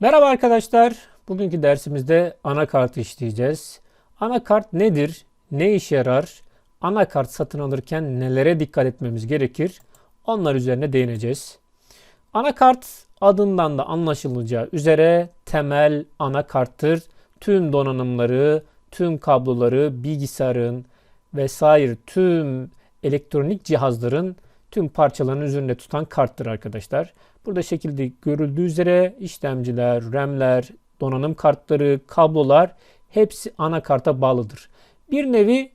Merhaba arkadaşlar. Bugünkü dersimizde anakartı işleyeceğiz. Anakart nedir? Ne işe yarar? Anakart satın alırken nelere dikkat etmemiz gerekir? Onlar üzerine değineceğiz. Anakart adından da anlaşılacağı üzere temel anakarttır. Tüm donanımları, tüm kabloları, bilgisayarın vesaire tüm elektronik cihazların tüm parçalarını üzerinde tutan karttır arkadaşlar. Burada şekilde görüldüğü üzere işlemciler, RAM'ler, donanım kartları, kablolar hepsi anakarta bağlıdır. Bir nevi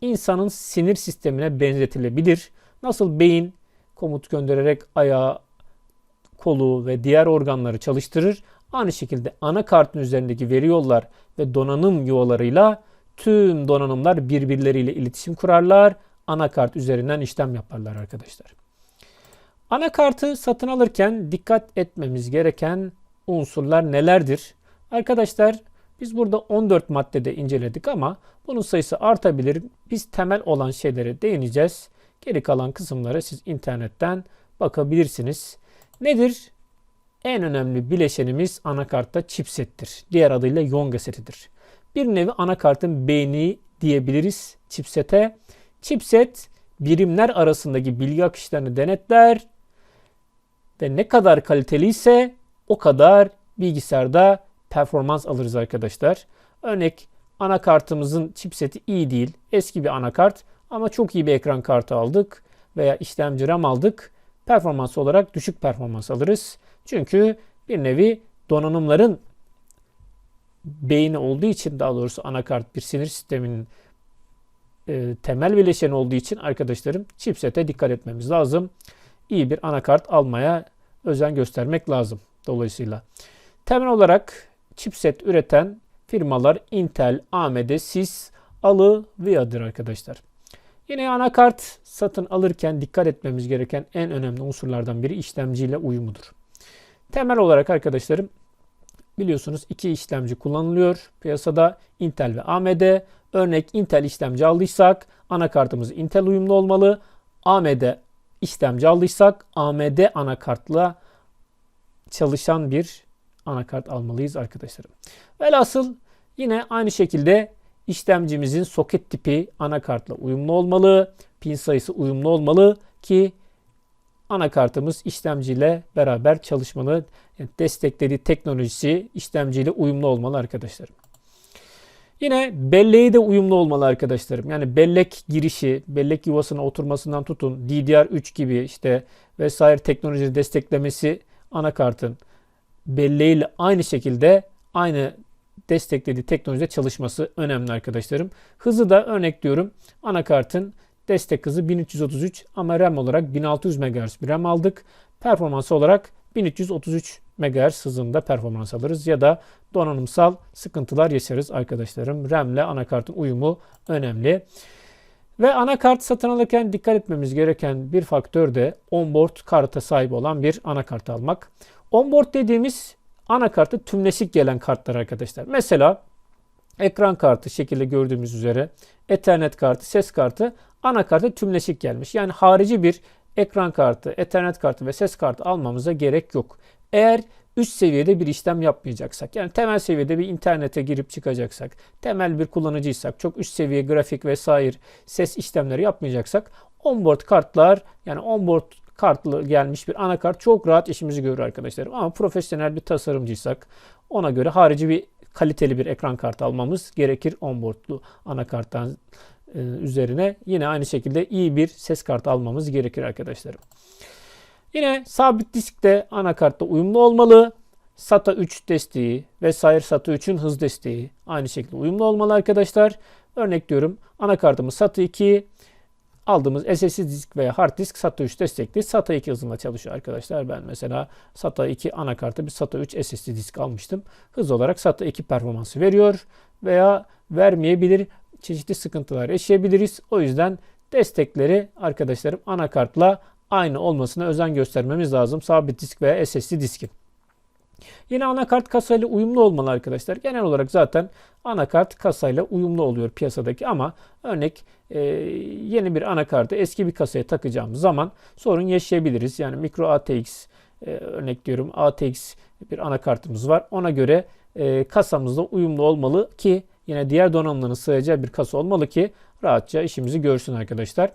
insanın sinir sistemine benzetilebilir. Nasıl beyin komut göndererek ayağı, kolu ve diğer organları çalıştırır. Aynı şekilde anakartın üzerindeki veri yollar ve donanım yuvalarıyla tüm donanımlar birbirleriyle iletişim kurarlar. Anakart üzerinden işlem yaparlar arkadaşlar. Anakartı satın alırken dikkat etmemiz gereken unsurlar nelerdir? Arkadaşlar biz burada 14 maddede inceledik ama bunun sayısı artabilir. Biz temel olan şeylere değineceğiz. Geri kalan kısımları siz internetten bakabilirsiniz. Nedir? En önemli bileşenimiz anakartta chipsettir. Diğer adıyla yonga setidir. Bir nevi anakartın beyni diyebiliriz chipsete. Chipset birimler arasındaki bilgi akışlarını denetler ve ne kadar kaliteli ise o kadar bilgisayarda performans alırız arkadaşlar. Örnek anakartımızın chipseti iyi değil. Eski bir anakart ama çok iyi bir ekran kartı aldık veya işlemci RAM aldık. Performans olarak düşük performans alırız. Çünkü bir nevi donanımların beyni olduğu için daha doğrusu anakart bir sinir sisteminin e, temel bileşeni olduğu için arkadaşlarım chipsete dikkat etmemiz lazım. İyi bir anakart almaya özen göstermek lazım dolayısıyla. Temel olarak chipset üreten firmalar Intel, AMD, SIS, Alı, VIA'dır arkadaşlar. Yine anakart satın alırken dikkat etmemiz gereken en önemli unsurlardan biri işlemciyle uyumudur. Temel olarak arkadaşlarım biliyorsunuz iki işlemci kullanılıyor. Piyasada Intel ve AMD. Örnek Intel işlemci aldıysak anakartımız Intel uyumlu olmalı. AMD işlemci aldıysak AMD anakartla çalışan bir anakart almalıyız arkadaşlarım. Velhasıl yine aynı şekilde işlemcimizin soket tipi anakartla uyumlu olmalı. Pin sayısı uyumlu olmalı ki anakartımız işlemciyle beraber çalışmalı. Yani desteklediği teknolojisi işlemciyle uyumlu olmalı arkadaşlarım. Yine belleği de uyumlu olmalı arkadaşlarım. Yani bellek girişi, bellek yuvasına oturmasından tutun, DDR3 gibi işte vesaire teknoloji desteklemesi anakartın belleğiyle aynı şekilde aynı desteklediği teknolojide çalışması önemli arkadaşlarım. Hızı da örnek diyorum. Anakartın destek hızı 1333 ama RAM olarak 1600 MHz bir RAM aldık. Performansı olarak 1333 MHz hızında performans alırız ya da donanımsal sıkıntılar yaşarız arkadaşlarım. RAM ile anakartın uyumu önemli. Ve anakart satın alırken dikkat etmemiz gereken bir faktör de onboard karta sahip olan bir anakart almak. Onboard dediğimiz anakartı tümleşik gelen kartlar arkadaşlar. Mesela ekran kartı şekilde gördüğümüz üzere Ethernet kartı, ses kartı anakartı tümleşik gelmiş. Yani harici bir ekran kartı, Ethernet kartı ve ses kartı almamıza gerek yok. Eğer üst seviyede bir işlem yapmayacaksak, yani temel seviyede bir internete girip çıkacaksak, temel bir kullanıcıysak, çok üst seviye grafik vesaire ses işlemleri yapmayacaksak, onboard kartlar yani onboard kartlı gelmiş bir anakart çok rahat işimizi görür arkadaşlar. Ama profesyonel bir tasarımcıysak ona göre harici bir kaliteli bir ekran kartı almamız gerekir onboardlu anakarttan e, üzerine. Yine aynı şekilde iyi bir ses kartı almamız gerekir arkadaşlarım. Yine sabit disk de anakartta uyumlu olmalı. SATA 3 desteği vesaire SATA 3'ün hız desteği aynı şekilde uyumlu olmalı arkadaşlar. Örnek diyorum anakartımız SATA 2 aldığımız SSD disk veya hard disk SATA 3 destekli SATA 2 hızında çalışıyor arkadaşlar. Ben mesela SATA 2 anakartı bir SATA 3 SSD disk almıştım. Hız olarak SATA 2 performansı veriyor veya vermeyebilir. Çeşitli sıkıntılar yaşayabiliriz. O yüzden destekleri arkadaşlarım anakartla aynı olmasına özen göstermemiz lazım. Sabit disk veya SSD diskin. Yine anakart kasayla uyumlu olmalı arkadaşlar. Genel olarak zaten anakart kasayla uyumlu oluyor piyasadaki ama örnek e, yeni bir anakartı eski bir kasaya takacağımız zaman sorun yaşayabiliriz. Yani micro ATX e, örnek diyorum ATX bir anakartımız var. Ona göre e, kasamızda uyumlu olmalı ki yine diğer donanımların sığacağı bir kasa olmalı ki rahatça işimizi görsün arkadaşlar.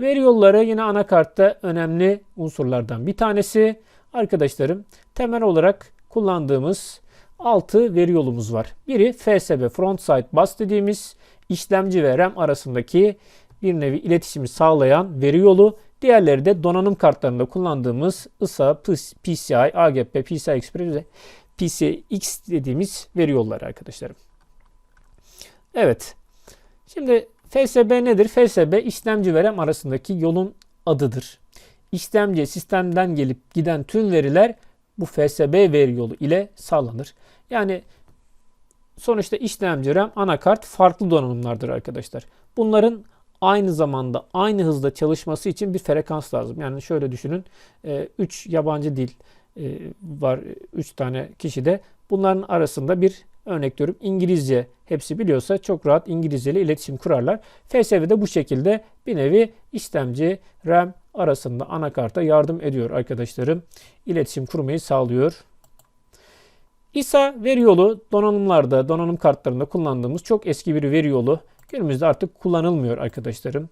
Veri yolları yine anakartta önemli unsurlardan bir tanesi. Arkadaşlarım temel olarak kullandığımız 6 veri yolumuz var. Biri FSB Frontside Bus dediğimiz işlemci ve RAM arasındaki bir nevi iletişimi sağlayan veri yolu. Diğerleri de donanım kartlarında kullandığımız ISA, PCI, AGP, PCI Express ve PCX dediğimiz veri yolları arkadaşlarım. Evet. Şimdi FSB nedir? FSB işlemci ve RAM arasındaki yolun adıdır. İşlemci sistemden gelip giden tüm veriler bu FSB veri yolu ile sağlanır. Yani sonuçta işlemci RAM anakart farklı donanımlardır arkadaşlar. Bunların aynı zamanda aynı hızda çalışması için bir frekans lazım. Yani şöyle düşünün 3 yabancı dil e, var 3 tane kişi de bunların arasında bir örnek diyorum İngilizce hepsi biliyorsa çok rahat İngilizce ile iletişim kurarlar. FSV de bu şekilde bir nevi işlemci RAM arasında anakarta yardım ediyor arkadaşlarım. İletişim kurmayı sağlıyor. İSA veri yolu donanımlarda, donanım kartlarında kullandığımız çok eski bir veri yolu. Günümüzde artık kullanılmıyor arkadaşlarım.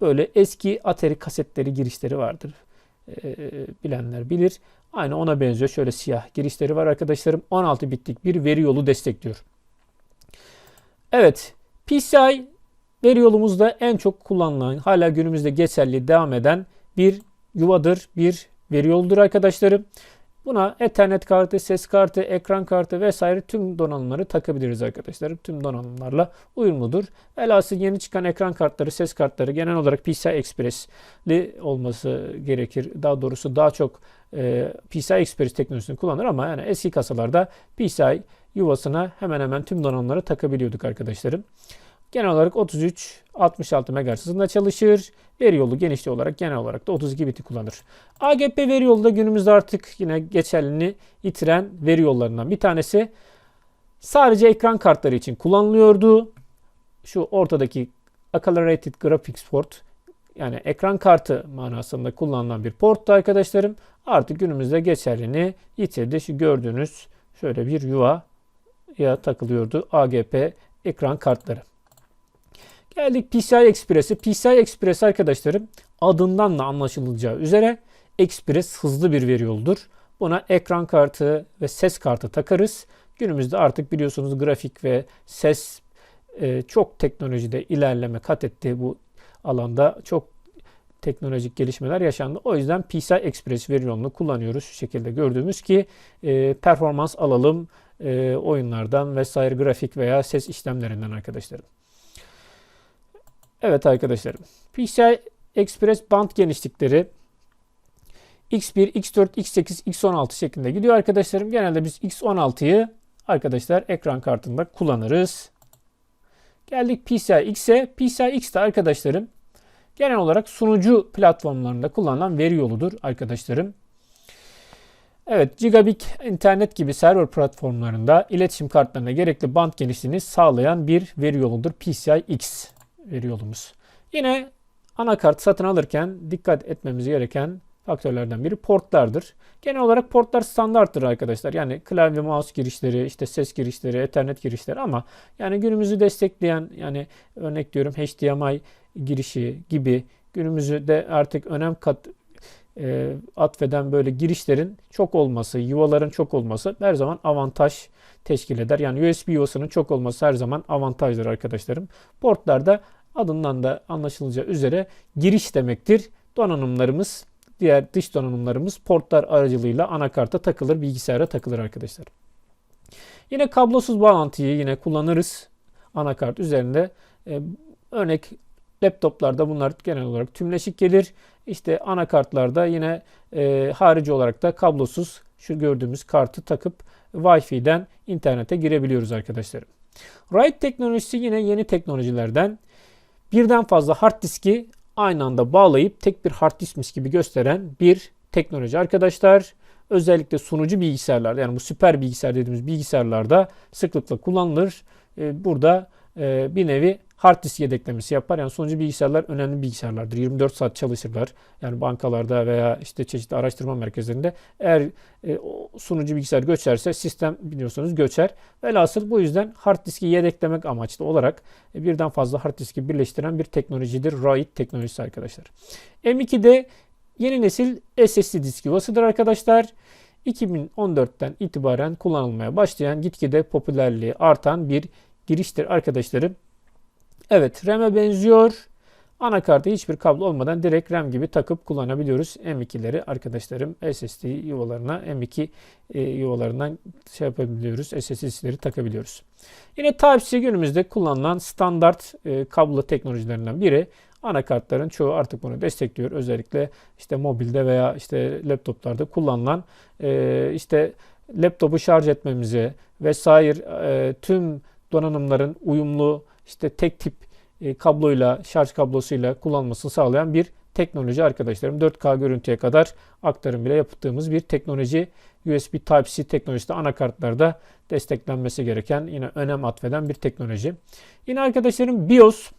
Böyle eski Atari kasetleri girişleri vardır. Ee, bilenler bilir. Aynı ona benziyor. Şöyle siyah girişleri var arkadaşlarım. 16 bitlik bir veri yolu destekliyor. Evet. PCI veri yolumuzda en çok kullanılan, hala günümüzde geçerli devam eden bir yuvadır, bir veri yoludur arkadaşlarım. Buna Ethernet kartı, ses kartı, ekran kartı vesaire tüm donanımları takabiliriz arkadaşlar. Tüm donanımlarla uyumludur. Velhasıl yeni çıkan ekran kartları, ses kartları genel olarak PCI Express'li olması gerekir. Daha doğrusu daha çok e, PCI Express teknolojisini kullanır ama yani eski kasalarda PCI yuvasına hemen hemen tüm donanımları takabiliyorduk arkadaşlarım. Genel olarak 33-66 MHz hızında çalışır. Veri yolu genişliği olarak genel olarak da 32 biti kullanır. AGP veri yolu da günümüzde artık yine geçerliliğini yitiren veri yollarından bir tanesi. Sadece ekran kartları için kullanılıyordu. Şu ortadaki Accelerated Graphics Port yani ekran kartı manasında kullanılan bir porttu arkadaşlarım. Artık günümüzde geçerliliğini yitirdi. Şu gördüğünüz şöyle bir yuva ya takılıyordu AGP ekran kartları. Geldik PCI Express'e. PCI Express arkadaşlarım adından da anlaşılacağı üzere Express hızlı bir veri yoludur. Buna ekran kartı ve ses kartı takarız. Günümüzde artık biliyorsunuz grafik ve ses e, çok teknolojide ilerleme kat etti bu alanda. Çok teknolojik gelişmeler yaşandı. O yüzden PCI Express veri yolunu kullanıyoruz. Şu şekilde gördüğümüz ki e, performans alalım e, oyunlardan vesaire grafik veya ses işlemlerinden arkadaşlarım. Evet arkadaşlarım. PCI Express band genişlikleri X1, X4, X8, X16 şeklinde gidiyor arkadaşlarım. Genelde biz X16'yı arkadaşlar ekran kartında kullanırız. Geldik PCI X'e. PCI X de arkadaşlarım genel olarak sunucu platformlarında kullanılan veri yoludur arkadaşlarım. Evet, gigabit internet gibi server platformlarında iletişim kartlarına gerekli band genişliğini sağlayan bir veri yoludur PCI X veri yolumuz. Yine anakart satın alırken dikkat etmemiz gereken faktörlerden biri portlardır. Genel olarak portlar standarttır arkadaşlar. Yani klavye, mouse girişleri, işte ses girişleri, ethernet girişleri ama yani günümüzü destekleyen yani örnek diyorum HDMI girişi gibi günümüzü de artık önem kat e, atfeden böyle girişlerin çok olması, yuvaların çok olması her zaman avantaj teşkil eder. Yani USB yuvasının çok olması her zaman avantajdır arkadaşlarım. Portlarda adından da anlaşılacağı üzere giriş demektir. Donanımlarımız, diğer dış donanımlarımız portlar aracılığıyla anakarta takılır, bilgisayara takılır arkadaşlar. Yine kablosuz bağlantıyı yine kullanırız anakart üzerinde. Ee, örnek laptoplarda bunlar genel olarak tümleşik gelir. İşte anakartlarda yine e, harici olarak da kablosuz şu gördüğümüz kartı takıp Wi-Fi'den internete girebiliyoruz arkadaşlarım. Write teknolojisi yine yeni teknolojilerden birden fazla hard diski aynı anda bağlayıp tek bir hard diskmiş gibi gösteren bir teknoloji arkadaşlar. Özellikle sunucu bilgisayarlarda yani bu süper bilgisayar dediğimiz bilgisayarlarda sıklıkla kullanılır. E, burada e, bir nevi hard disk yedeklemesi yapar. Yani sunucu bilgisayarlar önemli bilgisayarlardır. 24 saat çalışırlar. Yani bankalarda veya işte çeşitli araştırma merkezlerinde eğer e, sunucu bilgisayar göçerse sistem biliyorsunuz göçer. Velhasıl bu yüzden hard diski yedeklemek amaçlı olarak e, birden fazla hard diski birleştiren bir teknolojidir. RAID teknolojisi arkadaşlar. M2'de yeni nesil SSD disk yuvasıdır arkadaşlar. 2014'ten itibaren kullanılmaya başlayan gitgide popülerliği artan bir giriştir arkadaşlarım. Evet RAM'e benziyor. Anakarta hiçbir kablo olmadan direkt RAM gibi takıp kullanabiliyoruz. M2'leri arkadaşlarım SSD yuvalarına M2 e, yuvalarından şey yapabiliyoruz. SSD'leri takabiliyoruz. Yine Type-C günümüzde kullanılan standart e, kablo teknolojilerinden biri. Anakartların çoğu artık bunu destekliyor. Özellikle işte mobilde veya işte laptoplarda kullanılan e, işte laptopu şarj etmemize vesaire tüm donanımların uyumlu işte tek tip e, kabloyla, şarj kablosuyla kullanmasını sağlayan bir teknoloji arkadaşlarım. 4K görüntüye kadar aktarım bile yaptığımız bir teknoloji. USB Type-C teknolojisi anakartlarda desteklenmesi gereken yine önem atfeden bir teknoloji. Yine arkadaşlarım BIOS.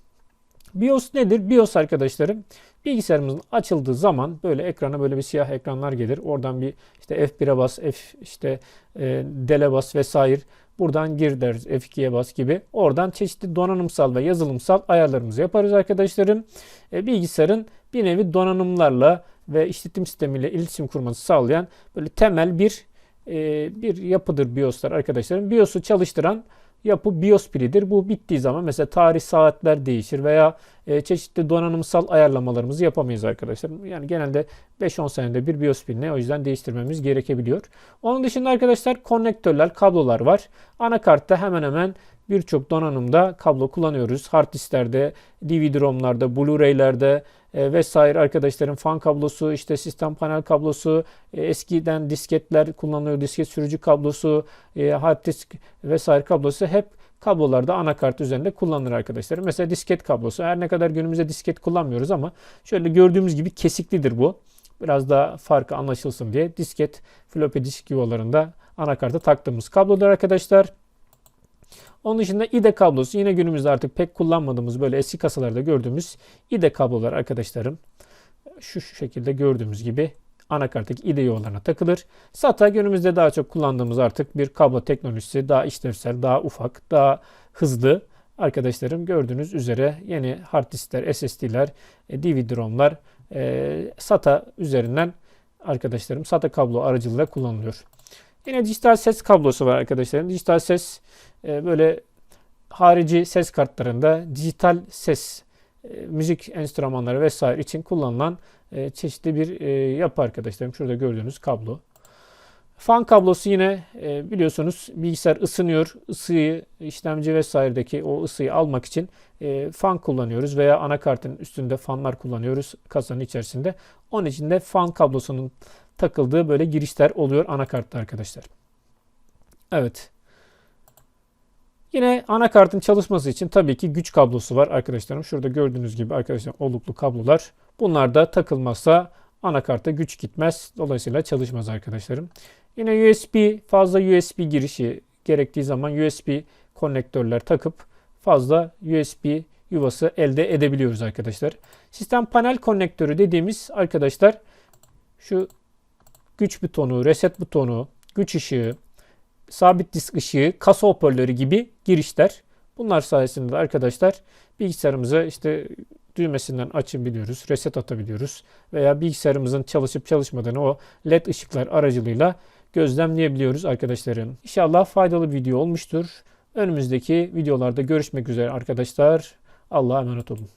BIOS nedir? BIOS arkadaşlarım bilgisayarımızın açıldığı zaman böyle ekrana böyle bir siyah ekranlar gelir. Oradan bir işte F1'e bas, F işte e, dele bas vesaire. Buradan gir deriz F2'ye bas gibi. Oradan çeşitli donanımsal ve yazılımsal ayarlarımızı yaparız arkadaşlarım. E, bilgisayarın bir nevi donanımlarla ve işletim sistemiyle iletişim kurması sağlayan böyle temel bir e, bir yapıdır BIOS'lar arkadaşlarım. BIOS'u çalıştıran yapı BIOS pilidir. Bu bittiği zaman mesela tarih saatler değişir veya e, çeşitli donanımsal ayarlamalarımızı yapamayız arkadaşlar. Yani genelde 5-10 senede bir BIOS o yüzden değiştirmemiz gerekebiliyor. Onun dışında arkadaşlar konnektörler, kablolar var. Anakartta hemen hemen birçok donanımda kablo kullanıyoruz. Hard disklerde, DVD-ROM'larda, Blu-ray'lerde e, vesaire arkadaşların fan kablosu, işte sistem panel kablosu, e, eskiden disketler kullanılıyor, disket sürücü kablosu, e, hard disk vesaire kablosu hep kablolarda anakart üzerinde kullanılır arkadaşlar. Mesela disket kablosu. Her ne kadar günümüzde disket kullanmıyoruz ama şöyle gördüğümüz gibi kesiklidir bu. Biraz daha farkı anlaşılsın diye disket floppy disk yuvalarında anakarta taktığımız kablolar arkadaşlar. Onun dışında IDE kablosu yine günümüzde artık pek kullanmadığımız böyle eski kasalarda gördüğümüz IDE kablolar arkadaşlarım. Şu, şu şekilde gördüğümüz gibi anakarttaki IDE yuvalarına takılır. SATA günümüzde daha çok kullandığımız artık bir kablo teknolojisi. Daha işlevsel, daha ufak, daha hızlı. Arkadaşlarım gördüğünüz üzere yeni hard diskler, SSD'ler, DVD-ROM'lar e, SATA üzerinden arkadaşlarım SATA kablo aracılığıyla kullanılıyor. Yine dijital ses kablosu var arkadaşlarım. Dijital ses e, böyle harici ses kartlarında dijital ses, e, müzik enstrümanları vesaire için kullanılan e, çeşitli bir e, yapı arkadaşlarım. Şurada gördüğünüz kablo. Fan kablosu yine biliyorsunuz bilgisayar ısınıyor. Isıyı işlemci vesairedeki o ısıyı almak için fan kullanıyoruz veya anakartın üstünde fanlar kullanıyoruz kasanın içerisinde. Onun için de fan kablosunun takıldığı böyle girişler oluyor anakartta arkadaşlar. Evet. Yine anakartın çalışması için tabii ki güç kablosu var arkadaşlarım. Şurada gördüğünüz gibi arkadaşlar oluklu kablolar. Bunlar da takılmazsa anakarta güç gitmez. Dolayısıyla çalışmaz arkadaşlarım. Yine USB fazla USB girişi gerektiği zaman USB konnektörler takıp fazla USB yuvası elde edebiliyoruz arkadaşlar. Sistem panel konnektörü dediğimiz arkadaşlar şu güç butonu, reset butonu, güç ışığı, sabit disk ışığı, kasa hoparlörü gibi girişler. Bunlar sayesinde de arkadaşlar bilgisayarımızı işte düğmesinden açabiliyoruz, reset atabiliyoruz veya bilgisayarımızın çalışıp çalışmadığını o led ışıklar aracılığıyla gözlemleyebiliyoruz arkadaşlarım. İnşallah faydalı bir video olmuştur. Önümüzdeki videolarda görüşmek üzere arkadaşlar. Allah'a emanet olun.